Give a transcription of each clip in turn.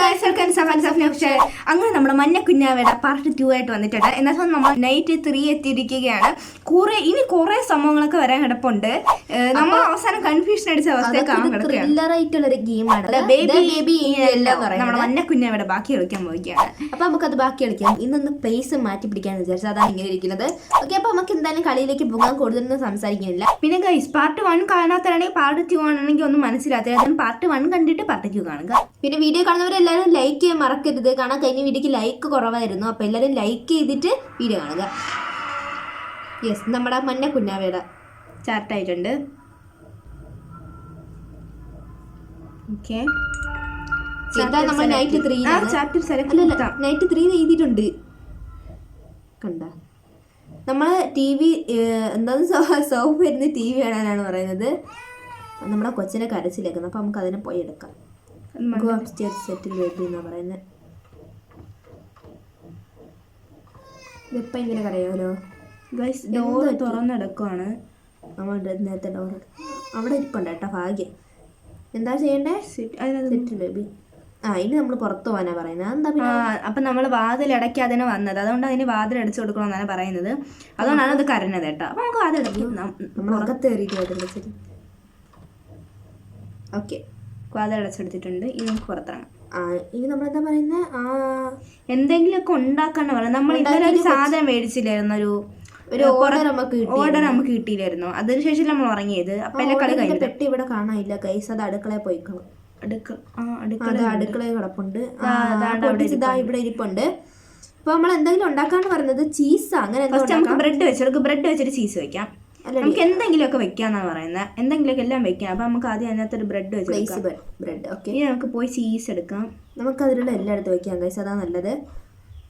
Guys welcome Safan പക്ഷേ അങ്ങനെ നമ്മുടെ മഞ്ഞ കുഞ്ഞാവയുടെ പാർട്ട് ടു ആയിട്ട് വന്നിട്ടുണ്ട്. എന്നാൽ നമ്മൾ നൈറ്റ് ത്രീ എത്തിയിരിക്കുകയാണ്. കുറെ ഇനി കുറെ സംഭവങ്ങളൊക്കെ വരാൻ കിടപ്പുണ്ട്. നമ്മൾ അവസാനം കൺഫ്യൂഷൻ അടിച്ച അവസ്ഥ കാണാൻ കിടക്കുകയാണ്. നമ്മുടെ മഞ്ഞ കുഞ്ഞാവയുടെ ബാക്കി കളിക്കാൻ പോവുകയാണ്. അപ്പൊ നമുക്കത് ബാക്കി കളിക്കാം. ഇന്നൊന്ന് പേസ് മാറ്റി പിടിക്കാൻ വിചാരിച്ചു അതാണ് ഇങ്ങനെ ഇരിക്കുന്നത്. ഓക്കെ അപ്പൊ നമുക്ക് എന്തായാലും കളിയിലേക്ക് പോകാൻ കൂടുതലൊന്നും സംസാരിക്കുന്നില്ല. പിന്നെ ഗൈസ് പാർട്ട് വൺ കാണാത്തതാണെങ്കിൽ പാർട്ട് ടു ആണെങ്കിൽ ഒന്നും മനസ്സിലാത്തില്ല അതുകൊണ്ട് പാർട്ട് വൺ കണ്ടിട്ട് പാർട്ട് ടു കാണുക. പിന്നെ വീഡിയോ കാണുന്നവരെല്ലാവരും ലൈക്ക് ചെയ്യാൻ മറക്കരുത്. കാരണം കഴിഞ്ഞ വീഡിയോക്ക് ലൈക്ക് കുറവായിരുന്നു. അപ്പോൾ എല്ലാവരും ലൈക്ക് ചെയ്തിട്ട് വീഡിയോ കാണുക. യെസ് നമ്മുടെ മഞ്ഞ കുഞ്ഞാവേട ചാർട്ടായിട്ടുണ്ട് ഓക്കെ നമ്മൾ night three chapter night three എഴുതിയിട്ടുണ്ട്. കണ്ട. നമ്മൾ ടി വി എന്താന്ന് സോഫ് വരുന്ന ടി വി കാണാനാണ് പറയുന്നത്. നമ്മുടെ കൊച്ചിനെ കരച്ചിലേക്കുന്നത് അപ്പോൾ നമുക്ക് അതിനെ പോയി എടുക്കാം. ഗോ അപ്സ്റ്റേർ സെറ്റിൽ പറയുന്നത് ഇതിപ്പം ഇങ്ങനെ കറിയാമല്ലോ ഗൈസ് ഡോർ തുറന്നെടുക്കുവാണ്. നമ്മൾ നേരത്തെ ഡോർ അവിടെ ഇരിപ്പുണ്ട് കേട്ടോ ഭാഗ്യം. എന്താ ചെയ്യണ്ടേ? സെറ്റിൽ ബേബി ആ ഇനി നമ്മൾ പുറത്ത് പോകാനാ പറയുന്നത് എന്താ അപ്പൊ നമ്മൾ വാതിൽ അടയ്ക്കാതെ വന്നത്. അതുകൊണ്ട് അതിന് വാതിൽ അടച്ചു കൊടുക്കണമെന്നാണ് പറയുന്നത്. അതുകൊണ്ടാണ് അത് കരഞ്ഞത് കേട്ടോ. അപ്പൊ നമുക്ക് വാതിൽ നമ്മൾ അകത്ത് കയറിയിട്ട് പോയിട്ട് വിളിച്ചത് ഓക്കെ വാതിൽ അടച്ചെടുത്തിട്ടുണ്ട്. ഇനി നമുക്ക് പുറത്തിറങ്ങാം. ഇനി നമ്മളെന്താ പറയുന്നത് എന്തെങ്കിലുമൊക്കെ ഉണ്ടാക്കാന്ന് പറയുന്നത് നമ്മൾ ഇന്നലെ ഒരു സാധനം മേടിച്ചില്ലായിരുന്നു. ഒരു ഒരു ഓർഡർ നമുക്ക് ഓർഡർ നമുക്ക് കിട്ടിയില്ലായിരുന്നു. അതിനുശേഷം നമ്മൾ ഉറങ്ങിയത്? അപ്പൊ എല്ലാ കളി കഴിഞ്ഞു. പെട്ടി ഇവിടെ കാണാനില്ല കൈസ് അത് അടുക്കളയിൽ പോയിക്കണം അടുക്കള അടുക്കളയിൽ കിടപ്പുണ്ട്. ഇതാ ഇവിടെ ഇരിപ്പുണ്ട്. അപ്പൊ നമ്മൾ എന്തെങ്കിലും ഉണ്ടാക്കാന്ന് പറയുന്നത് ചീസ് അങ്ങനെ ബ്രെഡ് വെച്ച് ബ്രെഡ് വെച്ചിട്ട് ചീസ് വെക്കാം. നമുക്ക് എന്തെങ്കിലുമൊക്കെ വെക്കാന്നാണ് പറയുന്നത് എന്തെങ്കിലുമൊക്കെ എല്ലാം വെക്കാം. അപ്പൊ നമുക്ക് ആദ്യം അതിനകത്ത് ഒരു ബ്രെഡ് വെച്ച് ബ്രെഡ് ഓക്കെ ഇനി നമുക്ക് പോയി ചീസ് എടുക്കാം. നമുക്ക് അതിലുള്ള എല്ലായിടത്തും വെക്കാം കൈസ് അതാ നല്ലത്.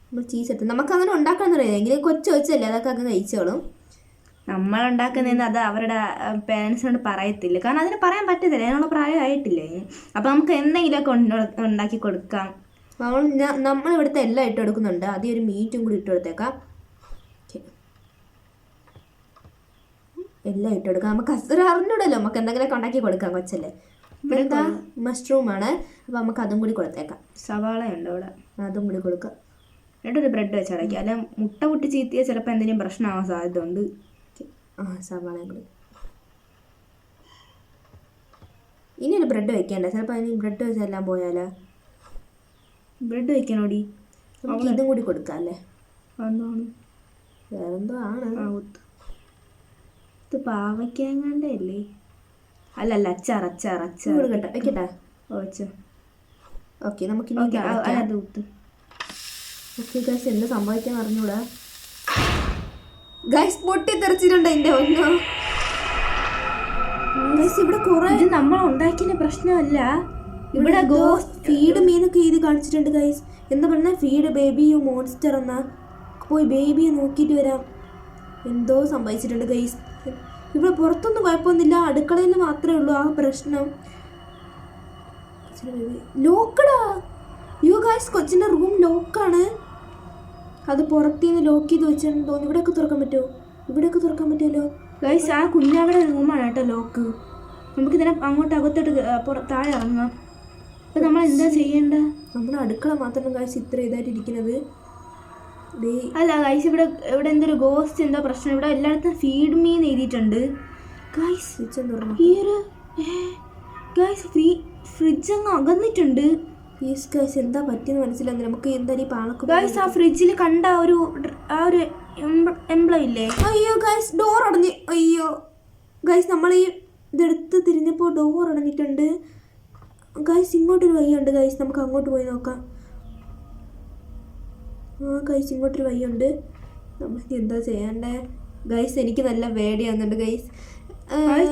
നമ്മൾ ചീസ് എടുത്ത് നമുക്ക് അങ്ങനെ ഉണ്ടാക്കാൻ അറിയാമെങ്കിൽ കൊച്ചു വെച്ചല്ലേ അതൊക്കെ അങ്ങ് കഴിച്ചോളും. നമ്മൾ ഉണ്ടാക്കുന്നതെന്ന് അത് അവരുടെ പേരൻസിനോട് പറയത്തില്ല. കാരണം അതിന് പറയാൻ പറ്റത്തില്ല. അതിനുള്ള പ്രായമായിട്ടില്ലേ അപ്പൊ നമുക്ക് എന്തെങ്കിലുമൊക്കെ ഉണ്ട- ഉണ്ടാക്കി കൊടുക്കാം. നമ്മൾ ഇവിടുത്തെ എല്ലാം ഇട്ട് കൊടുക്കുന്നുണ്ട്. ആദ്യം ഒരു മീറ്റും കൂടി ഇട്ട് കൊടുത്തേക്കാം. എല്ലാം ഇട്ട് കൊടുക്കാം നമുക്ക് അസുര അറിഞ്ഞൂടല്ലോ നമുക്ക് എന്തെങ്കിലുമൊക്കെ ഉണ്ടാക്കി കൊടുക്കാം കൊച്ചല്ലേ. പിന്നെ എന്താ? മഷ്റൂം ആണ്. അപ്പൊ നമുക്ക് അതും കൂടി കൊടുത്തേക്കാം. സവാള ഉണ്ട് ഇവിടെ. അതും കൂടി കൊടുക്കാം. എന്നിട്ട് ഒരു ബ്രെഡ് വെച്ച് അടയ്ക്കുക അല്ല മുട്ട പൊട്ടി ചീത്തിയ ചിലപ്പോൾ എന്തെങ്കിലും പ്രശ്നമാവാൻ സാധ്യത ഉണ്ട് ആ സവാള കൂടി. ഇനി ഒരു ബ്രെഡ് വെക്കണ്ട. ചിലപ്പോൾ അതിന് ബ്രെഡ് വെച്ചെല്ലാം പോയാലോ? ബ്രെഡ് വെക്കണോടി? ഇതും കൂടി കൊടുക്കാം അല്ലേ? വേറെന്തോ ആണ്. ആ ഒത്ത് ഇത് പാവയ്ക്കാങ്ങാണ്ടേ അല്ലേ അല്ല അല്ല അച്ചാർ അച്ചാർ അച്ചാർ. കൊടുക്കട്ടെ വെക്കട്ടെ ഓക്കെ നമുക്ക് ഓക്കെ അത് ഊത്ത്. ഓക്കെ ഗൈസ് എന്ത് സംഭവിക്കാൻ അറിഞ്ഞൂടാ? ഗൈസ് പൊട്ടി തെറിച്ചിട്ടുണ്ട് എന്റെ ഒന്നോ ഗൈസ് ഇവിടെ കുറെ ഇത് നമ്മൾ ഉണ്ടാക്കിയ പ്രശ്നമല്ല. ഇവിടെ ഗോ ഫീഡ് മീനൊക്കെ ചെയ്ത് കാണിച്ചിട്ടുണ്ട് ഗൈസ് എന്താ പറഞ്ഞാൽ ഫീഡ് ബേബി യു മോൺസ്റ്റർ എന്നാ പോയി ബേബിയെ നോക്കിയിട്ട് വരാം. എന്തോ സംഭവിച്ചിട്ടുണ്ട് ഗൈസ് ഇവിടെ പുറത്തൊന്നും കുഴപ്പമൊന്നുമില്ല. അടുക്കളയിൽ മാത്രമേ ഉള്ളൂ ആ പ്രശ്നം. ലോക്കടാ യു ഗൈസ് കൊച്ചിന്റെ റൂം ലോക്കാണ് അത് പുറത്തുനിന്ന് ലോക്ക് ചെയ്ത് വെച്ചിട്ടുണ്ടെന്ന് തോന്നുന്നു. ഇവിടെയൊക്കെ തുറക്കാൻ പറ്റുമോ? ഇവിടെയൊക്കെ തുറക്കാൻ പറ്റുമല്ലോ? ഗൈസ് ആ കുഞ്ഞാവിടെ റൂമാണ് കേട്ടോ ലോക്ക് നമുക്കിതിനെ അങ്ങോട്ട് അകത്തോട്ട് താഴെ ഇറങ്ങാം. അപ്പം നമ്മൾ എന്താ ചെയ്യേണ്ടത് നമ്മുടെ അടുക്കള മാത്രം ഗൈസ് ഇത്ര ഇതായിട്ട് ഇരിക്കുന്നത് ദേ അല്ല ഗൈസ് ഇവിടെ ഇവിടെ എന്തൊരു ഗോസ്റ്റ് എന്തോ പ്രശ്നം? ഇവിടെ എല്ലായിടത്തും ഫീഡ് മീ എഴുതിയിട്ടുണ്ട്. ഗൈസ് ഈ ഒരു ഗൈസ് ഫ്രീ ഫ്രിഡ്ജ് അങ്ങ് അകന്നിട്ടുണ്ട്. യെസ് ഗൈസ് എന്താ പറ്റിയെന്ന് മനസ്സിലാകുന്നില്ല നമുക്ക് എന്താ ഈ പാളക്ക് ഗൈസ് ആ ഫ്രിഡ്ജിൽ കണ്ട ആ ഒരു ആ ഒരു എംപ്ലോയി ഇല്ലേ? അയ്യോ ഗൈസ് ഡോർ അടഞ്ഞു അയ്യോ. ഗൈസ് നമ്മൾ ഈ ഇതെടുത്ത് തിരിഞ്ഞപ്പോൾ ഡോർ അടഞ്ഞിട്ടുണ്ട് ഗൈസ് ഇങ്ങോട്ടൊരു വഴിയുണ്ട് ഗൈസ് നമുക്ക് അങ്ങോട്ട് പോയി നോക്കാം. ആ ഗൈസ് ഇങ്ങോട്ടൊരു വഴിയുണ്ട്. നമ്മൾ ഇനി എന്താ ചെയ്യണ്ടേ? ഗൈസ് എനിക്ക് നല്ല വേടിയാകുന്നുണ്ട് ഗൈസ്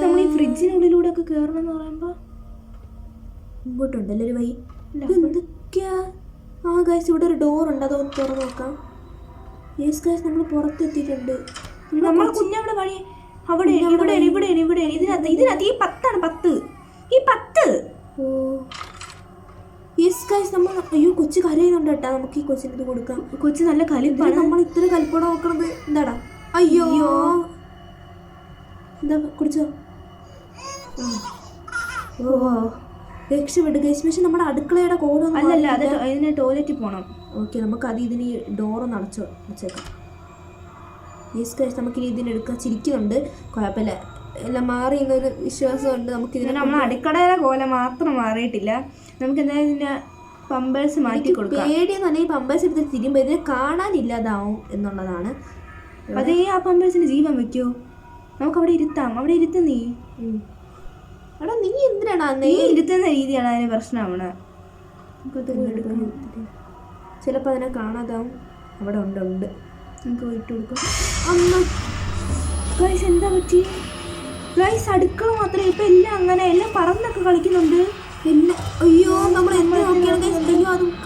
നമ്മൾ ഈ ഫ്രിഡ്ജിനുള്ളിലൂടെ ഒക്കെ കയറണം എന്ന് പറയുമ്പോ? ഇങ്ങോട്ടുണ്ടല്ലോ ഒരു വഴി? എന്തൊക്കെയാ? ആ ഗൈസ് ഇവിടെ ഒരു ഡോർ ഉണ്ട്. അതൊന്ന് തുറന്നു നോക്കാം. യെസ് ഗൈസ് നമ്മൾ പുറത്തെത്തിയിട്ടുണ്ട്. നമ്മൾ കുഞ്ഞവിടെ വഴി. അവിടെ ഇവിടെ ഇവിടെ ഇവിടെ ഇതിനകത്ത് ഇതിനകത്ത് ഈ പത്താണ് പത്ത്. ഈ പത്ത്. ഓ. യെസ് ഗൈസ് നമ്മൾ അയ്യോ കൊച്ചു കരയുന്നുണ്ട് കേട്ടാ. നമുക്ക് ഈ കൊച്ചിന് ഇത് കൊടുക്കാം. കൊച്ചു നല്ല കലിപ്പാണ് നമ്മൾ ഇത്ര കലിപ്പോടെ നോക്കണത് എന്താടാ? അയ്യോ. എന്താ കുടിച്ചോ. ഓ രക്ഷപ്പെട്ടു. ഗൈസ് പക്ഷെ നമ്മുടെ അടുക്കളയുടെ കോഡ് അല്ലല്ല അത് ഇതിന് ടോയ്ലറ്റിൽ പോകണം ഓക്കെ നമുക്ക് അത് ഇതിന് ഡോറൊന്ന് അടച്ചു വെച്ചേക്കാം. യെസ് ഗൈസ് നമുക്കിനി ഇതിനെടുക്കാൻ ചിരിക്കുന്നുണ്ട്. കുഴപ്പമില്ല. എല്ലാം മാറി എന്നൊരു വിശ്വാസമുണ്ട്. നമുക്ക് ഇതിന് ഇതിനെ നമ്മൾ അടുക്കളയിലെ കോല മാത്രം മാറിയിട്ടില്ല. നമുക്ക് എന്തായാലും ഇതിന്റെ പമ്പേഴ്സ് മാറ്റി കൊടുക്കാം. പേടിയെന്ന് ഈ പമ്പേഴ്സ് എടുത്ത് തിരിയുമ്പോൾ ഇതിനെ കാണാനില്ലാതാവും എന്നുള്ളതാണ്. അതേ ഈ ആ പമ്പേഴ്സിന് ജീവൻ വെക്കോ നമുക്ക് അവിടെ ഇരുത്താം. അവിടെ ഇരുത്ത് നീ. അവിടെ നീ എന്തിനാണ് നീ ഇരുത്തുന്ന രീതിയാണ് അതിന് പ്രശ്നമാണ് ചിലപ്പോൾ അതിനെ കാണാതാവും. അവിടെ ഉണ്ട് ഉണ്ട്. നമുക്ക് ഇട്ട് കൊടുക്കാം. അമ്മ. എന്താ പറ്റി? ഗൈസ് അടുക്കള മാത്രമേ ഇപ്പൊ എല്ലാം അങ്ങനെ എല്ലാം പറന്നൊക്കെ കളിക്കുന്നുണ്ട്. അയ്യോ നമ്മൾ നോക്കിയാണ്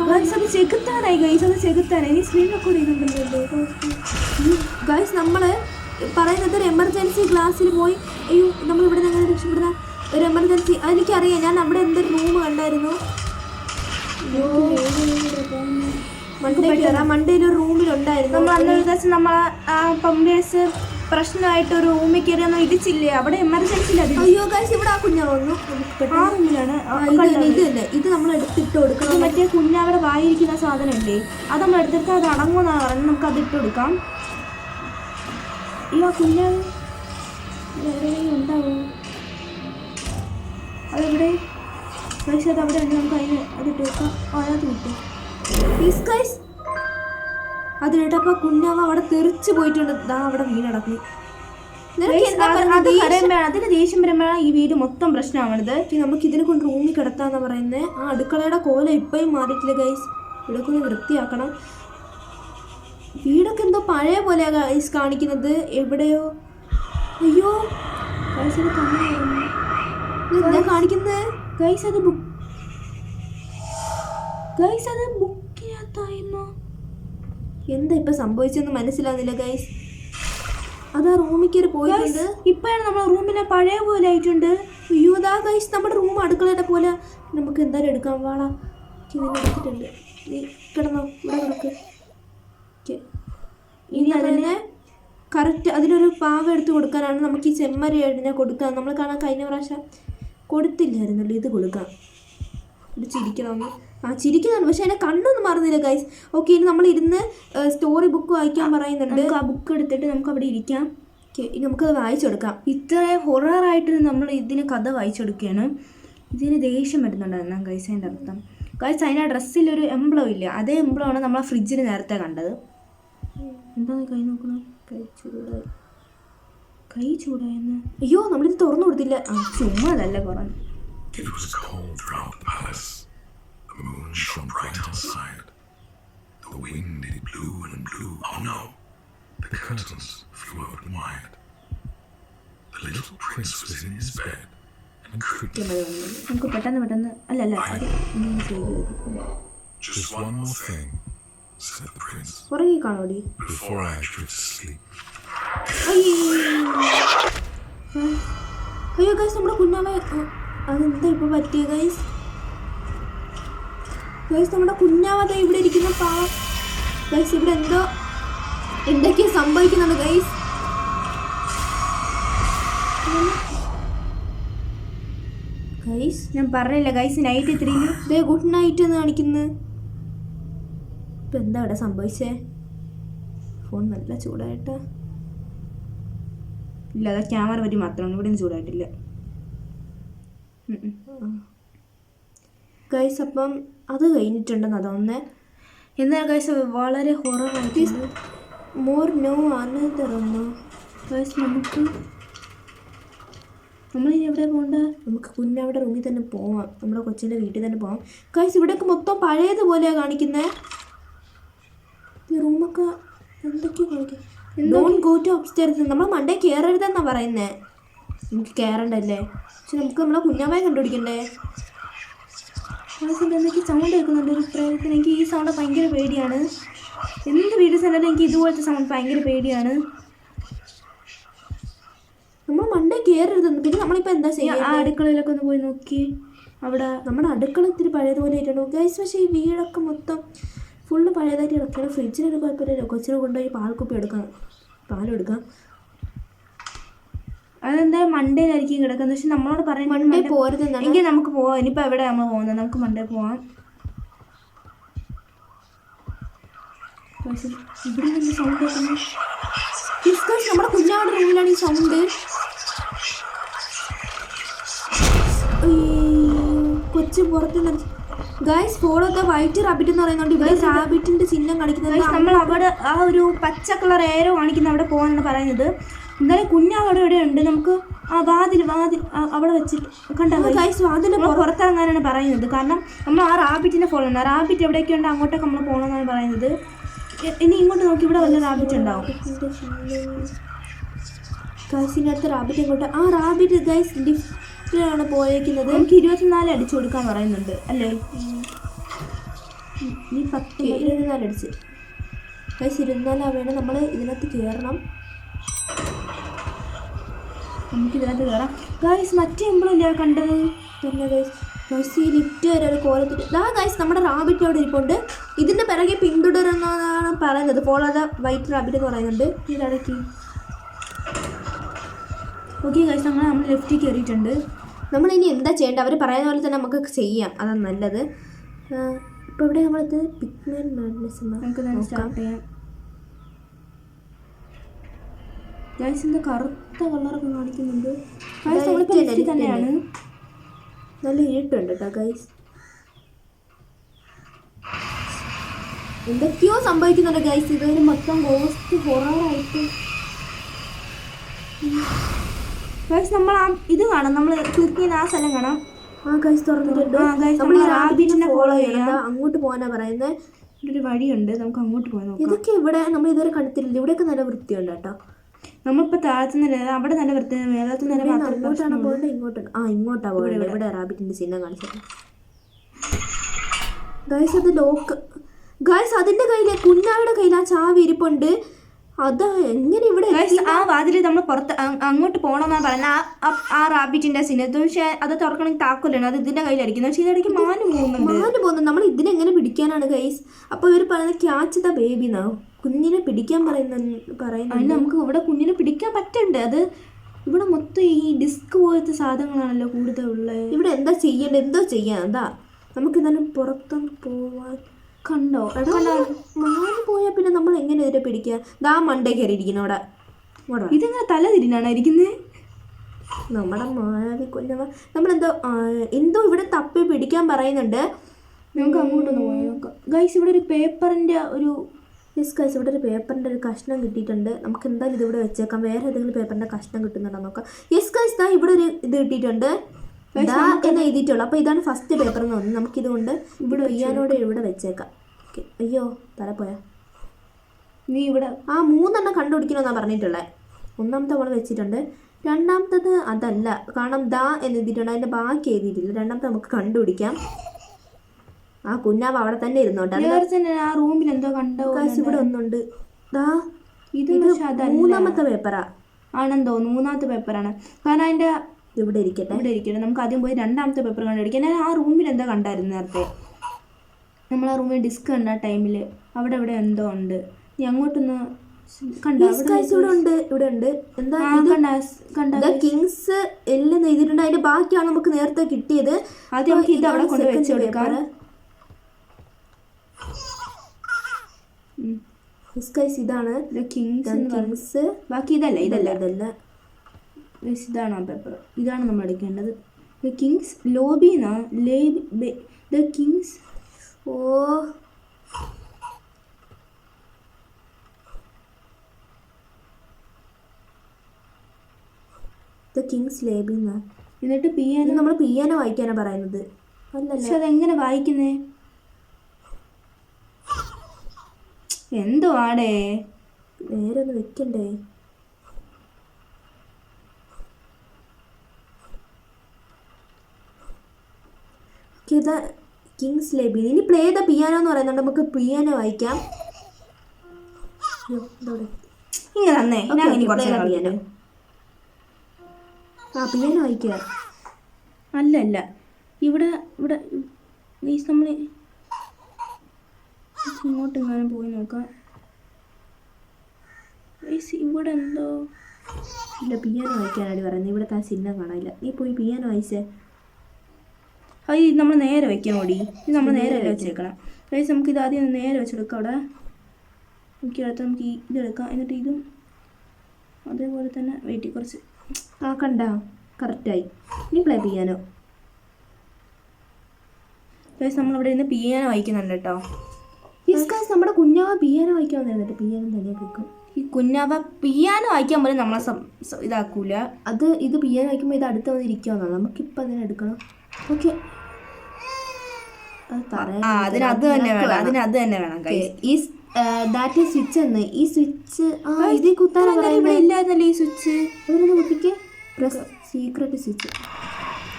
ഗൈസ് അത് ചെകുത്താനായി ഗൈസ് അത് ചെകുത്താനായി. ചെയ്യുന്നുണ്ടല്ലോ. ഗൈസ് നമ്മൾ പറയുന്നത് ഒരു എമർജൻസി ക്ലാസ്സിൽ പോയി. അയ്യോ നമ്മൾ ഇവിടെ നിന്ന് അങ്ങനെ രക്ഷപ്പെടുന്ന ഒരു എമർജൻസി എനിക്കറിയാം ഞാൻ അവിടെ എന്തൊരു റൂം കണ്ടായിരുന്നു. മണ്ടേ കയറാം. മണ്ടയിൽ ഒരു റൂമിലുണ്ടായിരുന്നു നമ്മൾ അന്നൊരു ദിവസം നമ്മൾ പമ്പേഴ്സ് പ്രശ്നമായിട്ട് ഒരു റൂമിൽ കയറി ഒന്നും ഇടിച്ചില്ലേ അവിടെ എമർജൻസി അയ്യോ കാശ് ഇവിടെ ആ കുഞ്ഞാണ് ഇതല്ലേ ആ ആ, ഇത് നമ്മൾ എടുത്തിട്ട് കൊടുക്കണം. മറ്റേ കുഞ്ഞവിടെ വായിരിക്കുന്ന സാധനം ഇല്ലേ അത് നമ്മൾ എടുത്തിട്ട് അത് അടങ്ങുമെന്നാണ് പറയുന്നത് നമുക്ക് അത് ഇട്ട് കൊടുക്കാം. അയ്യോ ആ കുഞ്ഞാവ് ഉണ്ടാവും? അതെവിടെ? പക്ഷെ അത് അവിടെ ഉണ്ട്. നമുക്ക് അതിന് അതിട്ട് വെക്കാം ആ, അതിനകത്ത് കിട്ടും പ്ലീസ് ഗൈസ് അതിനിട്ടപ്പോ കുഞ്ഞാവ് അവിടെ തെറിച്ചു പോയിട്ടുണ്ട്. ദാ അവിടെ വീണടക്കി അത്? അത് കരയുമ്പോഴാണ് അതിന് ദേഷ്യം വരുമ്പോഴാണ് ഈ വീട് മൊത്തം പ്രശ്നമാണിത് നമുക്ക് ഇതിനെ കൊണ്ട് റൂമിൽ കിടത്താന്ന് പറയുന്നത് ആ അടുക്കളയുടെ കോല ഇപ്പോഴും മാറിയിട്ടില്ല ഗൈസ് ഇവിടെ വൃത്തിയാക്കണം. വീടൊക്കെ എന്തോ പഴയ പോലെയാ ഗൈസ് കാണിക്കുന്നത്. എവിടെയോ? അയ്യോ. ഗൈസ് അത്. ഇത് എന്താ കാണിക്കുന്നത്? ഗൈസ് അത് ബുക്ക് ഗൈസ് അത് ബുക്കിനകത്തായിരുന്നു എന്താ ഇപ്പൊ സംഭവിച്ചെന്ന് മനസ്സിലാവുന്നില്ല ഗൈസ് അതാ റൂമിൽ പോയിട്ടുണ്ട് ഇപ്പോഴാണ് നമ്മളെ റൂമിനെ പഴയ പോലെ ആയിട്ടുണ്ട്. അയ്യോ ഗൈസ് നമ്മുടെ റൂം അടുക്കളയുടെ പോലെ. നമുക്ക് എന്തായാലും എടുക്കാൻ വാളാ എടുത്തിട്ടുണ്ട്. നീ കിടന്നോ ഇവിടെ കിടക്ക്. ഇനി അതിനെ കറക്റ്റ് അതിനൊരു പാവ എടുത്ത് കൊടുക്കാനാണ് നമുക്ക് ഈ ചെമ്മരി കൊടുക്കാൻ കൊടുക്കാം. നമ്മൾ കാണാൻ കഴിഞ്ഞ പ്രാവശ്യം കൊടുത്തില്ലായിരുന്നല്ലോ ഇത് കൊടുക്കാം ചിരിക്കണമെന്ന് ആ ചിരിക്കുന്നുണ്ട്. പക്ഷെ അതിനെ കണ്ണൊന്നും മറന്നില്ല ഗൈസ് ഓക്കെ ഇനി നമ്മൾ ഇരുന്ന് സ്റ്റോറി ബുക്ക് വായിക്കാൻ പറയുന്നുണ്ട്. നമുക്ക് ആ ബുക്ക് എടുത്തിട്ട് നമുക്ക് അവിടെ ഇരിക്കാം. ഓക്കെ ഇനി നമുക്കത് വായിച്ചെടുക്കാം ഇത്ര ഹൊററായിട്ട് നമ്മൾ ഇതിന് കഥ വായിച്ചെടുക്കുകയാണ് ഇതിന് ദേഷ്യം വരുന്നുണ്ടായിരുന്നു ഗൈസ് അതിന്റെ അർത്ഥം. ഗൈസ് അതിന്റെ ഡ്രസ്സിൽ ഒരു എംബ്ലോ ഇല്ല. അതേ എംബ്ലോ ആണ് നമ്മൾ ഫ്രിഡ്ജിന് നേരത്തെ കണ്ടത്. എന്താ നീ കൈ നോക്കണം? കൈ ചൂടായി. കൈ ചൂടായെന്ന്? അയ്യോ നമ്മളിത് തുറന്നു കൊടുത്തില്ല. ആ ചുമ്മാ അതല്ല കുറഞ്ഞു It was cold throughout the moon shone bright outside. The wind it blew and blew. Oh no! The curtains flew open wide. The little prince was in his bed and couldn't. നമുക്ക് പെട്ടെന്ന് പെട്ടെന്ന് അല്ല അല്ല. Just one more thing, said the prince, ഉറങ്ങി കാണോടി before I should to sleep. അയ്യോ guys നമ്മുടെ കുഞ്ഞാവ അതെന്താ ഇപ്പൊ പറ്റിയ ഗൈസ് ഗൈസ് നമ്മുടെ കുഞ്ഞാവത ഇവിടെ ഇരിക്കുന്ന. പാ ഗൈസ് ഇവിടെ എന്തോ എന്തൊക്കെയാ സംഭവിക്കുന്നുണ്ട് ഗൈസ് ഗൈസ് ഞാൻ പറഞ്ഞില്ല ഗൈസ് നൈറ്റ് ത്രീയിൽ ദേ ഗുഡ് നൈറ്റ് എന്ന് കാണിക്കുന്നു. ഇപ്പൊ എന്താ ഇവിടെ സംഭവിച്ചേ? ഫോൺ നല്ല ചൂടായിട്ട്. ഇല്ല അതാ ക്യാമറ പറ്റി മാത്രമാണ് ഇവിടെ ഒന്നും ചൂടായിട്ടില്ല. ഗൈസ് അപ്പം അത് കഴിഞ്ഞിട്ടുണ്ടെന്ന് അതൊന്ന്. എന്നാൽ ഗൈസ് വളരെ ഹൊററായിട്ട് മോർ നോ അനന്തറന്നോ ഗൈസ് നമുക്ക് നമ്മളിനി എവിടെ പോകണ്ട നമുക്ക് കുഞ്ഞവിടെ റൂമിൽ തന്നെ പോവാം. നമ്മുടെ കൊച്ചിന്റെ വീട്ടിൽ തന്നെ പോവാം. ഗൈസ് ഇവിടെയൊക്കെ മൊത്തം പഴയതുപോലെയാണ് കാണിക്കുന്നത് ഈ റൂമൊക്കെ എന്തൊക്കെയോ കാണിക്കും ഡോൺ ഗോ ടു അപ്സ്റ്റേർസ് നമ്മൾ മണ്ടേ കയറരുതെന്നാണ് പറയുന്നത് നമുക്ക് കയറണ്ടല്ലേ പക്ഷെ നമുക്ക് നമ്മളെ കുഞ്ഞാമ്മയെ കണ്ടുപിടിക്കണ്ടേ? ഗൈസ് എന്തൊക്കെ സൗണ്ട് കേൾക്കുന്നുണ്ട്. ഒരു പ്രേതത്തിന് എനിക്ക് ഈ സൗണ്ട് ഭയങ്കര പേടിയാണ്. എന്ത് വീഡിയോസ് കണ്ടാലും എനിക്ക് ഇതുപോലത്തെ സൗണ്ട് ഭയങ്കര പേടിയാണ്. നമ്മൾ മണ്ടേ കയറരുത് പിന്നെ നമ്മളിപ്പോൾ എന്താ ചെയ്യുക ആ അടുക്കളയിലൊക്കെ ഒന്ന് പോയി നോക്കി. അവിടെ നമ്മുടെ അടുക്കള ഇത്തിരി പഴയതുപോലെ ആയിട്ടുണ്ട് ഗൈസ് പക്ഷേ ഈ വീടൊക്കെ മൊത്തം ഫുള്ള് പഴയതായിട്ട് കിടക്കുകയാണ് ഫ്രിഡ്ജിനൊരു കുഴപ്പമില്ലല്ലോ. കൊച്ചിനെ കൊണ്ടുപോയി പാൽക്കുപ്പി എടുക്കാം. പാലെടുക്കാം അതെന്തായാലും മണ്ടേലായിരിക്കും കിടക്കുന്നത്. പക്ഷെ നമ്മളോട് പറയുന്നത് മണ്ടേ പോരുത് എങ്കിൽ നമുക്ക് പോവാം. ഇനിയിപ്പോൾ എവിടെ നമ്മൾ പോകുന്നത്? നമുക്ക് മണ്ടേ പോവാം. ഇവിടെ നിന്ന് സൗണ്ട് കേൾക്കുന്നു? നമ്മുടെ കുഞ്ഞാട് റൂമിലാണ് ഈ സൗണ്ട് കൊച്ചു പുറത്ത് guys follow the white rabbit എന്ന് പറയുന്നുണ്ട്. ഇവിടെ റാബിറ്റിന്റെ ചിഹ്നം കാണിക്കുന്നത് നമ്മൾ അവിടെ ആ ഒരു പച്ച കളർ ഏരോ കാണിക്കുന്ന അവിടെ പോകാനാണ് പറയുന്നത്. എന്തായാലും കുഞ്ഞാവ് അവിടെ ഇവിടെ ഉണ്ട്. നമുക്ക് ആ വാതിൽ വാതിൽ അവിടെ വെച്ചിട്ട് കണ്ടോ? ഗൈസ് വാതിൽ പുറത്തിറങ്ങാനാണ് പറയുന്നത്. കാരണം നമ്മൾ ആ റാബിറ്റിനെ ഫോളോ ചെയ്യണം റാബിറ്റ് എവിടെയൊക്കെ ഉണ്ട് അങ്ങോട്ടൊക്കെ നമ്മൾ പോകണമെന്നാണ് പറയുന്നത്. ഇനി ഇങ്ങോട്ട് നോക്കി. ഇവിടെ വല്ല റാബിറ്റ് ഉണ്ടാവും. ഗൈസിന്റെ അടുത്ത് റാബിറ്റ് ഇങ്ങോട്ട് ആ റാബിറ്റ് ഗൈസ് ലിഫ്റ്റിലാണ് പോയേക്കുന്നത്. നമുക്ക് ഇരുപത്തിനാല് അടിച്ചു കൊടുക്കാൻ പറയുന്നുണ്ട്. അല്ലേ? ഇനി പത്ത് ഇരുപത്തിനാല് അടിച്ച്. ഗൈസ് ഇരുപത്തിനാലാ വേണം. നമ്മൾ ഇതിനകത്ത് കയറണം നമുക്ക് ഇതിനകത്ത് കയറാം ഗായ്സ് മറ്റേ എമ്പളില്ല കണ്ടത്? പിന്നെ ഗൈസ് ഗൈസ് ഈ ലിഫ്റ്റ് വരെ ഒരു കോലത്തിട്ട് ദാ ഗൈസ് നമ്മുടെ റാബിറ്റ് അവിടെ ഇരിപ്പുണ്ട്. ഇതിന്റെ പിറകെ പിന്തുടരുന്നതാണ് പറയുന്നത്. ദ വൈറ്റ് റാബിറ്റ് എന്ന് പറയുന്നുണ്ട്. ഇതിടയ്ക്ക് ഓക്കെ ഗൈസ് നമ്മൾ നമ്മൾ ലിഫ്റ്റിൽ കയറിയിട്ടുണ്ട് നമ്മൾ ഇനി എന്താ ചെയ്യേണ്ടത്? അവർ പറയുന്ന പോലെ തന്നെ നമുക്ക് ചെയ്യാം. അതാണ് നല്ലത്. ഇപ്പോൾ ഇവിടെ നമ്മളത് പിക്മാൻ മാഡ്നസ് നമുക്ക് സ്റ്റാർട്ട് ചെയ്യാം. ഗായ്സ് എന്താ കറുത്ത കളറൊക്കെ കാണിക്കുന്നുണ്ട്. ഗൈസ് നമ്മളിപ്പോൾ Lift ലെഫ്റ്റിൽ തന്നെ, തന്നെയാണ്. നല്ല ഇരുട്ടുണ്ട് കേട്ടോ ഗൈസ് എന്തൊക്കെയോ സംഭവിക്കുന്നുണ്ട് ഗൈസ് ഇതൊരു മൊത്തം ഗോസ്റ്റ് ഹൊററായിട്ട് ഗൈസ് നമ്മൾ ആ ഇത് കാണാം. നമ്മൾ ക്ലിക്ക് ചെയ്യുന്ന ആ സ്ഥലം കാണാം. ആ ഗൈസ് തുറന്നിട്ടുണ്ട്. നമ്മൾ നമ്മൾ ഫോളോ ചെയ്യണം. ചെയ്യാം. അങ്ങോട്ട് പോകാനാ പറയുന്നത് ഒരു വഴിയുണ്ട്. നമുക്ക് അങ്ങോട്ട് പോയി നോക്കാം. ഇതൊക്കെ ഇവിടെ നമ്മൾ ഇതുവരെ കണ്ടിട്ടില്ല. ഇവിടെയൊക്കെ നല്ല വൃത്തിയുണ്ട് കേട്ടോ. നമ്മളിപ്പോൾ താഴത്തുനിന്ന് അവിടെ നല്ല വൃത്തി ഇവിടെ മാത്രം അങ്ങോട്ടാണ് പോകേണ്ടത് ഇങ്ങോട്ടാണ് ആ പോകേണ്ടത് ഇവിടെ റാബിറ്റിന്റെ ചിഹ്നം കാണിച്ചത് ഗൈസ് അത് ലോക്ക് ഗൈസ് അതിന്റെ കയ്യിലെ കുഞ്ഞാവിടെ കയ്യിൽ ആ ചാവി ഇരിപ്പുണ്ട്. അത് എങ്ങനെ ഇവിടെ ആ വാതിൽ നമ്മൾ പുറത്ത് അങ്ങോട്ട് പോകണമെന്നാണ് പറയുന്നത് ആ- റാബിറ്റിന്റെ സിനത്ത് പക്ഷേ അത് തുറക്കണമെങ്കിൽ താക്കോലാണ്. അത് ഇതിന്റെ കയ്യിലായിരിക്കും. പക്ഷേ ഇതിടയ്ക്ക് മാന് പോകുന്നുണ്ട്. മാന് പോകുന്നു നമ്മൾ ഇതിനെങ്ങനെ പിടിക്കാനാണ് ഗൈസ് അപ്പൊ ഇവർ പറയുന്നത് ക്യാച്ച് ദ ബേബി എന്നാ കുഞ്ഞിനെ പിടിക്കാൻ പറയുന്ന അതിന് പറയുന്നുണ്ട് നമുക്ക് ഇവിടെ കുഞ്ഞിനെ പിടിക്കാൻ പറ്റണ്ട്. അത് ഇവിടെ മൊത്തം ഈ ഡിസ്ക് പോലത്തെ സാധനങ്ങളാണല്ലോ കൂടുതലുള്ളത് ഇവിടെ എന്താ ചെയ്യേണ്ടത്? എന്തോ ചെയ്യാം. എന്താ നമുക്ക് എന്നാലും പുറത്തൊന്ന് പോവാൻ കണ്ടോ? മാറി പോയാൽ പിന്നെ നമ്മൾ എങ്ങനെ ഇതിനെ പിടിക്കുക? ദാ മണ്ടേ കയറി ഇരിക്കണം അവിടെ ഇതിങ്ങനെ തല തിരിഞ്ഞാണ് ഇരിക്കുന്നത് നമ്മുടെ മായാവി കൊല്ലവ നമ്മളെന്തോ എന്തോ ഇവിടെ തപ്പി പിടിക്കാൻ പറയുന്നുണ്ട്. നമുക്ക് അങ്ങോട്ടൊന്ന് പോയി നോക്കാം. ഗൈസ് ഇവിടെ ഒരു പേപ്പറിന്റെ ഒരു യെസ് ഗൈസ് ഇവിടെ ഒരു പേപ്പറിന്റെ ഒരു കഷ്ണം കിട്ടിയിട്ടുണ്ട്. നമുക്ക് എന്തായാലും ഇതിവിടെ വെച്ചേക്കാം. വേറെ ഏതെങ്കിലും പേപ്പറിന്റെ കഷ്ണം കിട്ടുന്നുണ്ടോ നോക്കാം. യെസ് ഗൈസ് ദാ ഇവിടെ ഒരു ഇത് കിട്ടിയിട്ടുണ്ട്. ദാ എന്ന് എഴുതിയിട്ടുള്ളൂ. അപ്പോൾ ഇതാണ് ഫസ്റ്റ് പേപ്പർ എന്ന് തോന്നുന്നു. നമുക്കിതുകൊണ്ട് ഇവിടെ ഒയ്യാനോടെ ഇവിടെ വെച്ചേക്കാം. ഓക്കെ അയ്യോ തല പോയാ. നീ ഇവിടെ ആ മൂന്നെണ്ണം കണ്ടുപിടിക്കണമെന്നാണ് പറഞ്ഞിട്ടുള്ളത് ഒന്നാമത്തെ നമ്മൾ വെച്ചിട്ടുണ്ട്. രണ്ടാമത്തത് അതല്ല. കാരണം ദാ എന്ന് എഴുതിയിട്ടുണ്ട്. അതിന്റെ ബാക്കി എഴുതിയിട്ടില്ല. രണ്ടാമത്തെ നമുക്ക് കണ്ടുപിടിക്കാം. ആ കുഞ്ഞാവ് അവിടെ തന്നെ ഇരുന്നോട്ടെ. അത് തന്നെ ആ റൂമിൽ എന്തോ കണ്ടോ കാശ് ഇവിടെ ഒന്നുണ്ട്. ദാ ഇത് മൂന്നാമത്തെ പേപ്പറാ ആണെന്ന് തോന്നുന്നു മൂന്നാമത്തെ പേപ്പറാണ് കാരണം അതിന്റെ ഇവിടെ ഇരിക്കട്ടെ. ഇവിടെ ഇരിക്കട്ടെ. നമുക്ക് ആദ്യം പോയി രണ്ടാമത്തെ പേപ്പർ കണ്ടുപിടിക്കാം. ഞാൻ ആ റൂമിൽ എന്താ കണ്ടായിരുന്നു നേരത്തെ. നമ്മൾ ആ റൂമിൽ ഡിസ്ക് കണ്ട ടൈമിൽ അവിടെ ഇവിടെ എന്തോ ഉണ്ട്. നീ അങ്ങോട്ടൊന്ന് ആ, കിങ്സ് എല്ലാം എഴുതിയിട്ടുണ്ട്. അതിന്റെ ബാക്കിയാണ് നമുക്ക് നേരത്തെ കിട്ടിയത്. ആദ്യം നമുക്ക് ഇത് അവിടെ കൊണ്ട് വെച്ചു കൊടുക്കാം. ഇതാണ്. കിങ്സ് ബാക്കി ഇതല്ല ഇതല്ല. ഇതല്ല ഇതാണ് ആ പേപ്പർ ഇതാണ് നമ്മൾ എടുക്കേണ്ടത്. The king's lullaby the king's oh. The king's ലേബിന്ന എന്നിട്ട് പിയാനോ നമ്മൾ പിയാനോ വായിക്കാനാ പറയുന്നത്. പക്ഷെ അതെങ്ങനെ വായിക്കുന്നേ? എന്തോ ആടേ നേരെ ഒന്ന് വെക്കണ്ടേ കിങ്സ് ലേബി ഇനി പ്ലേ ദ പിയാനോ എന്ന് പറയുന്നുണ്ട്. നമുക്ക് പിയാനോ വായിക്കാം. ഇങ്ങനെ തന്നെ. ആ പിയാനോ വായിക്കുക അല്ല അല്ല ഇവിടെ ഇവിടെ നമ്മൾ ഇങ്ങോട്ട് എങ്ങാനും പോയി നോക്കാം. ഇവിടെ എന്തോ? ഇല്ല പിയാനോ വായിക്കാനാണ് പറയുന്നത് ഇവിടുത്തെ ആ ചിഹ്നം കാണാനില്ല. നീ പോയി പിയാനോ വായിച്ചേ. അത് നമ്മൾ നേരെ വയ്ക്കാൻ ഓടി. ഇത് നമ്മൾ നേരെ അല്ല വെച്ചേക്കണം. ഗൈസ് നമുക്ക് ഇത് ആദ്യം നേരെ വെച്ചെടുക്കാം അവിടെ. നമുക്ക് അടുത്ത് നമുക്ക് ഈ ഇതെടുക്കാം എന്നിട്ട് ഇതും അതേപോലെ തന്നെ വെയിറ്റ് കുറച്ച് ആ കണ്ട. കറക്റ്റായി. ഇനി പ്ലേ പിയാനോ ഗൈസ് നമ്മളിവിടെ ഇരുന്ന് പിയാനോ വായിക്കുന്നുണ്ട് കേട്ടോ. യെസ് ഗൈസ് നമ്മുടെ കുഞ്ഞാവ പിയാനോ വായിക്കാൻ വന്നിരുന്നിട്ട് പിയാനോ തന്നെ കേൾക്കും. ഈ കുഞ്ഞാവ പിയാനോ വായിക്കാൻ പോലും നമ്മളെ ഇതാക്കൂല. അത് ഇത് പിയാനോ വായിക്കുമ്പോൾ ഇത് അടുത്ത് വന്ന് ഇരിക്കാവുന്നതാണ് നമുക്കിപ്പോൾ അതിനെ എടുക്കണം. ഓക്കെ തന്നെ വേണം. തന്നെ വേണം ഈ ദാറ്റ് സ്വിച്ച് എന്ന്. ഈ സ്വിച്ച് ആ കുത്താൻ ഇവിടെ ഈ സ്വിച്ച് അതിലൊന്ന് കുത്തിക്ക്. പ്രസ് സീക്രട്ട് സ്വിച്ച്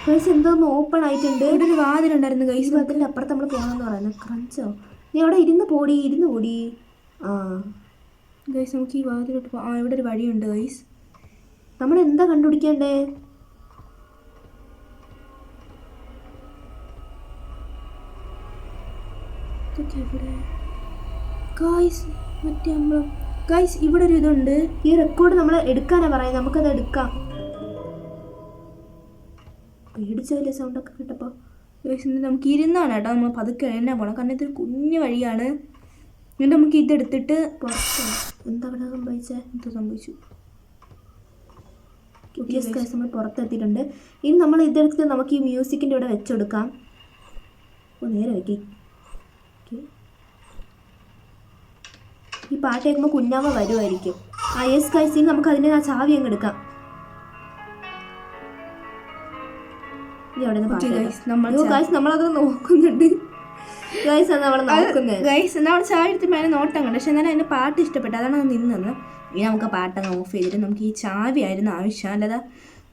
ഗൈസ് എന്തോന്ന് ഓപ്പൺ ആയിട്ടുണ്ട്. ഇവിടെ ഒരു വാതിലുണ്ടായിരുന്നു ഗൈസ് അതിന്റെ അപ്പുറത്ത് നമ്മൾ പോകണമെന്ന് പറയുന്നത്. ക്രഞ്ചോ നീ അവിടെ ഇരുന്ന് പോടി ഇരുന്ന് പോടി. ആ. ഗൈസ് നമുക്ക് ഈ വാതിലോട്ട് ആ ഇവിടെ ഒരു വഴിയുണ്ട് ഗൈസ് നമ്മൾ എന്താ കണ്ടുപിടിക്കേണ്ടേ? ഗൈസ് മറ്റേ ഗൈസ് ഇവിടെ ഒരു ഇതുണ്ട്. ഈ റെക്കോർഡ് നമ്മൾ എടുക്കാനാ പറയാം നമുക്കത് എടുക്കാം. പേടിച്ചല്ലേ സൗണ്ടൊക്കെ കേട്ടപ്പോൾ ഗൈസ് എന്നിട്ട് നമുക്ക് ഇരുന്നാണ് കേട്ടോ. നമ്മൾ പതുക്കെ എണ്ണ പോകണം കാരണം ഇതൊരു കുഞ്ഞു വഴിയാണ്. എന്നിട്ട് നമുക്ക് ഇതെടുത്തിട്ട് പുറത്ത് എന്താ അവിടെ സംഭവിച്ചേ? എന്ത് സംഭവിച്ചു. നമ്മൾ പുറത്തെത്തിയിട്ടുണ്ട്. ഇനി നമ്മൾ ഇതെടുത്ത് നമുക്ക് ഈ മ്യൂസിക്കിന്റെ ഇവിടെ വെച്ചെടുക്കാം. ഓ നേരെ വെക്കി. ഈ പാട്ട് കേൾക്കുമ്പോൾ കുഞ്ഞാമ്മ വരുമായിരിക്കും ആ യെസ് കൈസിന് നമുക്ക് അതിന്റെ ആ ചാവി അങ്ങ് എടുക്കാം. ഇനി അവിടെ നിന്ന് നമ്മളത് നോക്കുന്നുണ്ട്. ഗൈസ് അത് നമ്മൾ നോക്കുന്നത് ഗൈസ് നമ്മൾ ചായടുത്ത് മേലെ നോട്ടം കണ്ടു. പക്ഷെ എന്നാലും അതിന്റെ പാട്ട് ഇഷ്ടപ്പെട്ടു. അതാണ് അത് നിന്നത് ഇനി നമുക്ക് പാട്ടങ്ങ് ഓഫ് ചെയ്തിട്ട് നമുക്ക് ഈ ചാവി ആയിരുന്നു ആവശ്യം. അല്ലാതെ